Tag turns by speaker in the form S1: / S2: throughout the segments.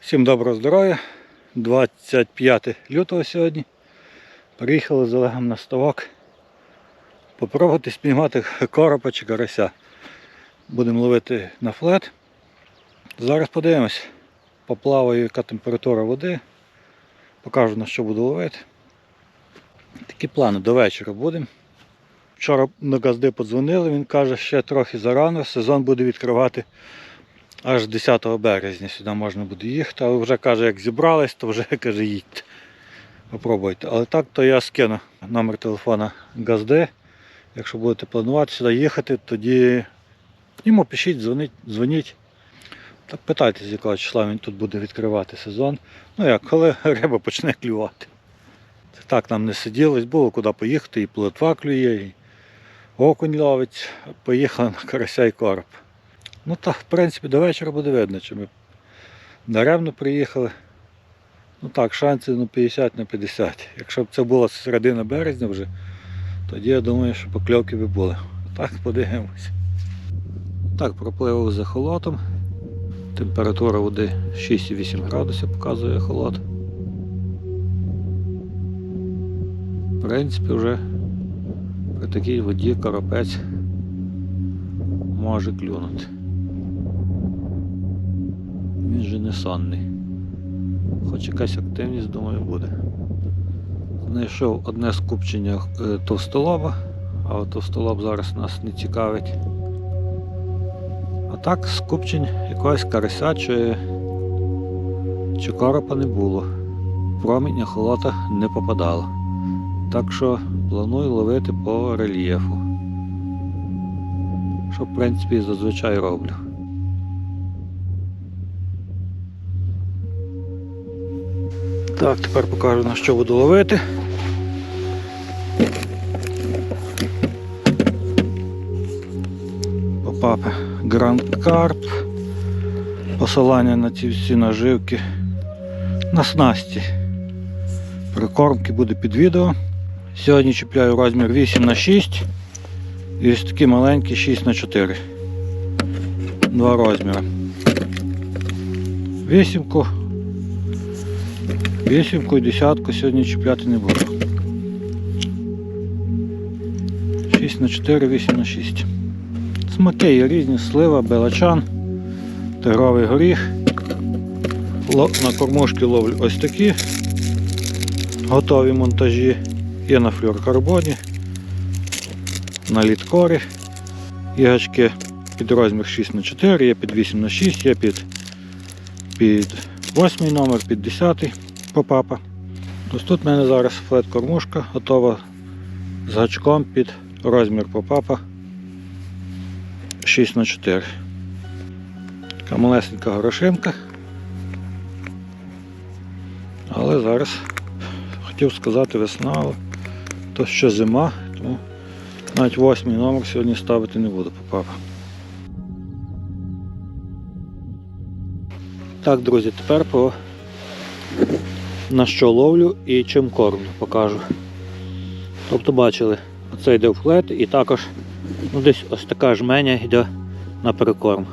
S1: Всім доброго здоров'я. 25 лютого сьогодні. Приїхали з Олегом на ставок. Попробувати спіймати коропа чи карася. Будемо ловити на флет. Зараз подивимось. Поплаваю, яка температура води. Покажу на що буду ловити. Такі плани до вечора будемо. Вчора на газди подзвонили, він каже, ще трохи зарано, сезон буде відкривати аж 10 березня сюди можна буде їхати, але вже каже, як зібрались, то вже каже, їдьте. Попробуйте. Але так, то я скину номер телефона Газди. Якщо будете планувати сюди їхати, тоді йому пишіть, дзвоніть, дзвоніть. Так питайте, з якого числа він тут буде відкривати сезон. Ну як, коли риба почне клювати. Це так нам не сиділось, було куди поїхати, і плотва клює, і окунь ловить. Поїхали на карася і короб. Ну так, в принципі, до вечора буде видно, чи ми даремно приїхали. Ну так, шансів ну, 50 на 50. Якщо б це була середина березня вже, тоді я думаю, що покльовки би були. Так, подивимось. Так, пропливав за холотом. Температура води 6,8 градусів показує холод. В принципі, вже при такій воді коропець може клюнути. Він же не сонний. Хоч якась активність, думаю, буде. Знайшов одне скупчення е, товстолоба, але товстолоб зараз нас не цікавить. А так скупчень якогось карася чи, чи коропа не було. Проміння холота не попадало. Так що планую ловити по рельєфу. Що в принципі зазвичай роблю. Так, тепер покажу на що буду ловити. Попапи Гранд Карп. Посилання на ці всі наживки на снасті. Прикормки буде під відео. Сьогодні чіпляю розмір 8 на 6 і ось такі маленькі 6 на 4 Два розміри. Вісімку. Вісімку і десятку сьогодні чіпляти не буду. 6 на 4, 8 на 6. Смаки є різні, слива, белачан, тигровий горіх. На кормушки ловлю ось такі. Готові монтажі. Є на флюоркарбоні, на літкорі. Є гачки під розмір 6 на 4 є під 8 на 6 є під, під 8 номер, під 10 попапа. Ось тут в мене зараз флет-кормушка готова з гачком під розмір попапа 6 на 4 Така малесенька горошинка. Але зараз хотів сказати весна, але то ще зима, тому навіть восьмий номер сьогодні ставити не буду попапа. Так, друзі, тепер по на що ловлю і чим кормлю покажу. Тобто бачили, оце йде в флет і також ну, десь ось така жменя йде на прикорм.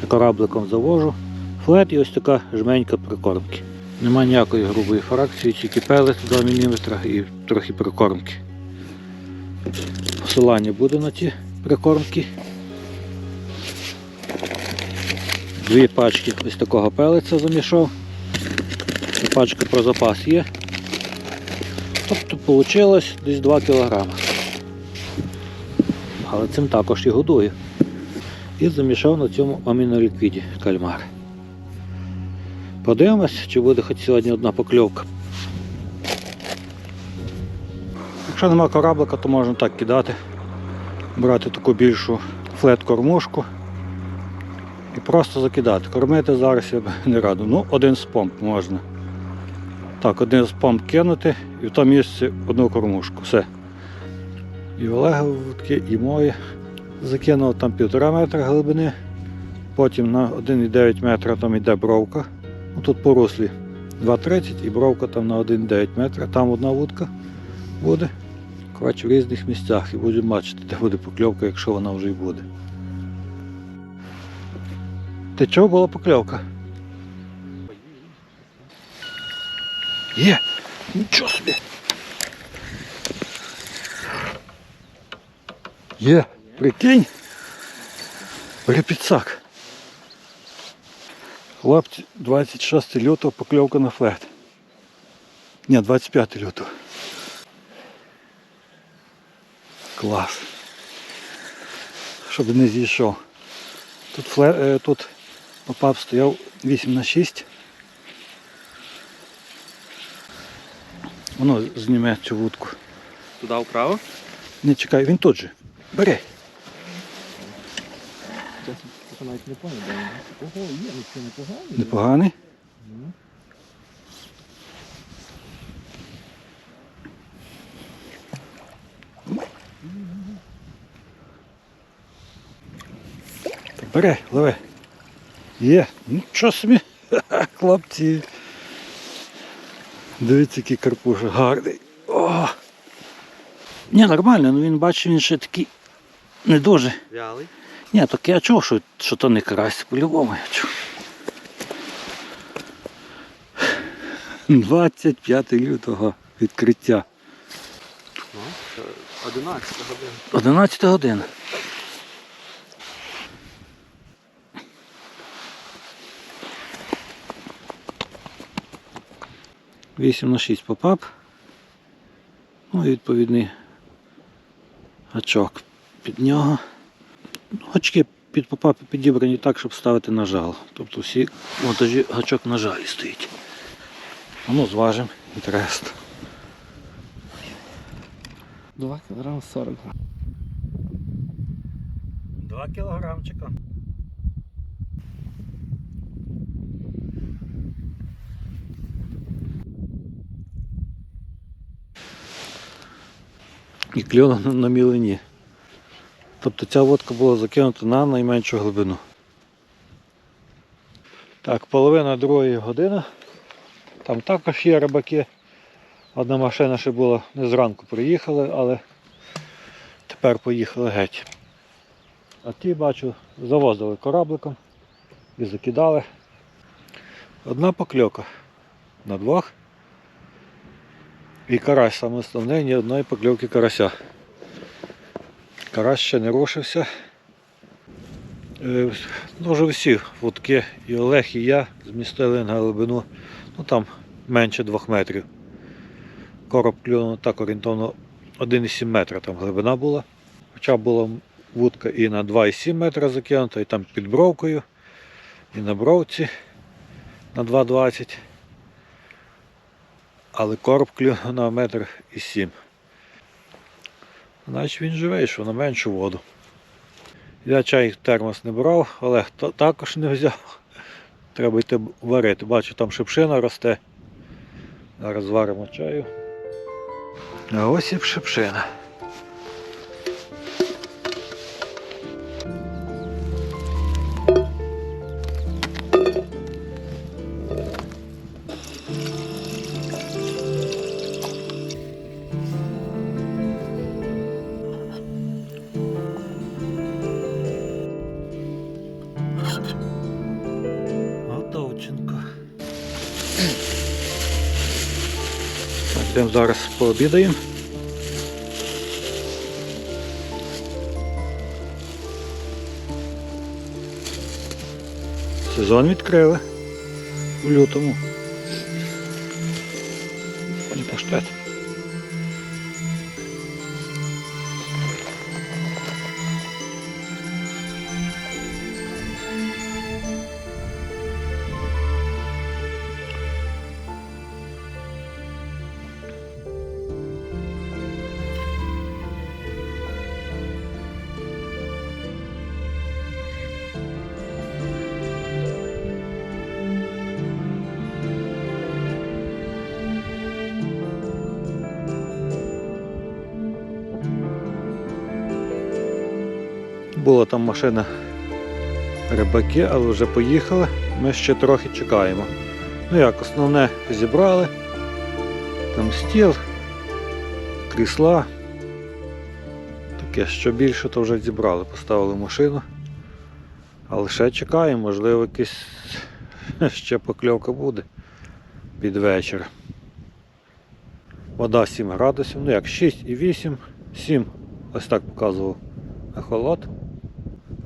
S1: Це корабликом завожу. Флет і ось така жменька прикормки. Нема ніякої грубої фракції, тільки пелець 2 мм і трохи прикормки. Посилання буде на ті прикормки. Дві пачки ось такого пелиця замішав. Пачка про запас є. Тобто вийшло десь 2 кг. Але цим також і годую. І замішав на цьому аміноліквіді кальмар. Подивимось, чи буде хоч сьогодні одна покльовка. Якщо нема кораблика, то можна так кидати, брати таку більшу флет-кормушку і просто закидати. Кормити зараз я б не раду. Ну, один з помп можна. Так, один з помп кинути і в тому місці одну кормушку. Все. І Олега і моє. Закинув там півтора метра глибини, потім на 1,9 метра там йде бровка. Ну, тут по руслі 2,30 і бровка там на 1,9 метра, там одна вудка буде. Коротше, в різних місцях і будемо бачити, де буде покльовка, якщо вона вже й буде. Ти чого була покльовка? Є! Нічого собі! Є! Прикинь! Перепідсак. Хлопці, 26 лютого покльовка на флет. Ні, 25 лютого. Клас. Щоб не зійшов. Тут, фле, е, тут попап стояв 8 на 6. Воно зніме цю вудку.
S2: Туди вправо?
S1: Не чекай, він тут же. Бери.
S2: Навіть не. Ого, є, ну це непогано.
S1: Непоганий. Та Бери, лови. Є. Нічого собі. Ха-ха, Хлопці. Дивіться, який карпуша гарний. О! Ні, нормально, ну він бачив, він ще такий не дуже.
S2: Вялий.
S1: Ні, так я чув, що, що то не карась, по-любому я чув. 25 лютого відкриття.
S2: Ну, 11 годин.
S1: 11 година. Вісім на 6 попап. Ну і відповідний гачок під нього. Гачки під попапи підібрані так, щоб ставити на жало. Тобто всі монтажі гачок на жалі стоїть. А ну зважимо інтересно.
S2: 2 кг 40 грам.
S1: 2 кілограмчика. І кльон на- мілині. Тобто ця водка була закинута на найменшу глибину. Так, половина другої години. Там також є рибаки. Одна машина ще була не зранку приїхали, але тепер поїхали геть. А ті, бачу, завозили корабликом і закидали. Одна покльока на двох. І карась саме основне, ні одної покльовки карася. Карась ще не рушився. Е, Дуже всі вудки, і Олег, і я змістили на глибину, ну там менше двох метрів. Короб клюнув так орієнтовно 1,7 метра там глибина була. Хоча була вудка і на 2,7 метра закинута, і там під бровкою, і на бровці на 2,20. Але короб на метр і сім. Значить він живий, що на меншу воду. Я чай термос не брав, Олег та- також не взяв. Треба йти варити. Бачу, там шипшина росте. Зараз варимо чаю. А ось і шипшина. Зараз пообідаємо. Сезон відкрили в лютому. Не паштет. Була там машина рибаки, але вже поїхали. Ми ще трохи чекаємо. Ну як, основне зібрали. Там стіл, крісла. Таке, що більше, то вже зібрали, поставили машину. Але ще чекаємо, можливо, якась ще покльовка буде під вечір. Вода 7 градусів, ну як 6 і 8, 7, ось так показував ехолот.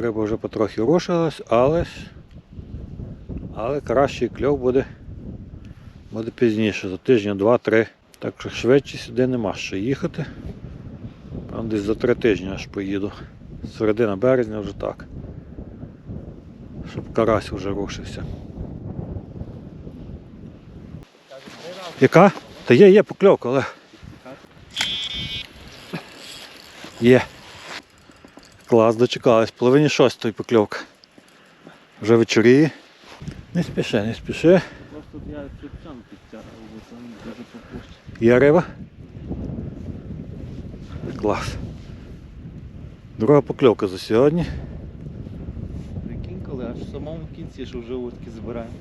S1: Риба вже потрохи рушилась, але, ж- але кращий кльов буде, буде пізніше, за тижня, два-три. Так що швидше сюди нема що їхати. Там десь за три тижні аж поїду. Середина березня вже так. Щоб карась вже рушився. Яка? Та є, є покльовка, але. Є. Клас, дочекались. Половині шостої покльовка. Вже вечоріє. Не спіши, не спіши.
S2: Просто я цепчан підтягував, бо там дуже попущу.
S1: Є риба? Клас. Друга покльовка за сьогодні.
S2: Прикинь, коли аж в самому кінці, що вже утки збираємо.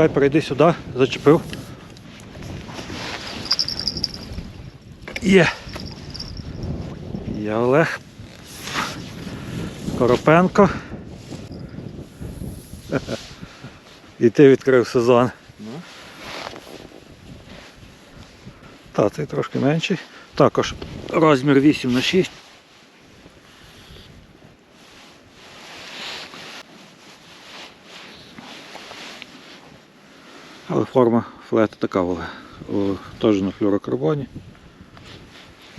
S1: Чекай, перейди сюди, зачепив. Є. Я Олег. Коропенко. І ти відкрив сезон.
S2: Ну,
S1: Та, цей трошки менший. Також розмір 8 на 6. Але флету така була. На флюрокарбоні.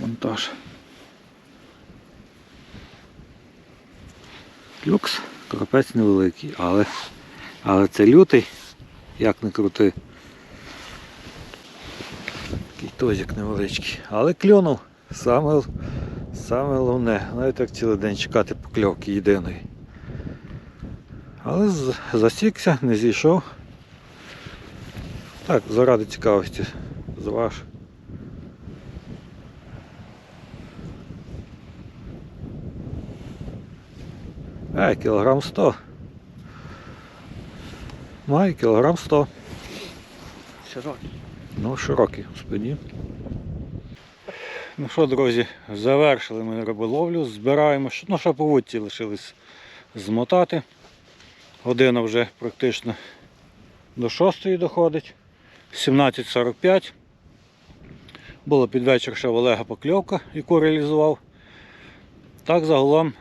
S1: Монтаж. Люкс, коропець невеликий, але, але це лютий, як не крути. Такий тозик невеличкий. Але клюнув. Саме, саме головне. Навіть як цілий день чекати покльовки єдиної. Але засікся, не зійшов. Так, заради цікавості. Зваж. Е, кілограм 100. Має кілограм 100.
S2: широкий.
S1: Ну, широкий у спині. Ну що, друзі, завершили ми риболовлю, збираємо. Ну, що по вудці лишилось змотати. Година вже практично до 6 доходить. 17.45. Було під вечір ще в Олега покльовка, яку реалізував. Так, загалом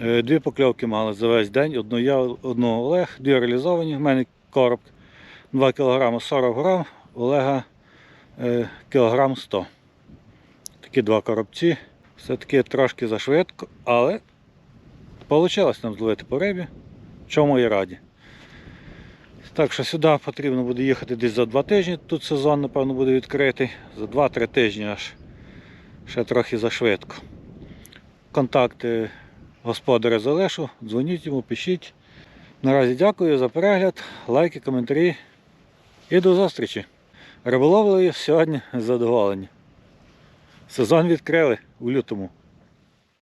S1: е, дві покльовки мали за весь день. Одну я, одну Олег, дві реалізовані. В мене короб 2 кг 40 грам, Олега е, кілограм 100. Такі два коробці. Все-таки трошки зашвидко, але вийшло нам зловити по рибі, чому і раді. Так що сюди потрібно буде їхати десь за два тижні. Тут сезон, напевно, буде відкритий. За 2-3 тижні аж ще трохи зашвидко. Контакти господаря залишу, дзвоніть йому, пишіть. Наразі дякую за перегляд, лайки, коментарі і до зустрічі. Риболовлею сьогодні задоволені. Сезон відкрили у лютому.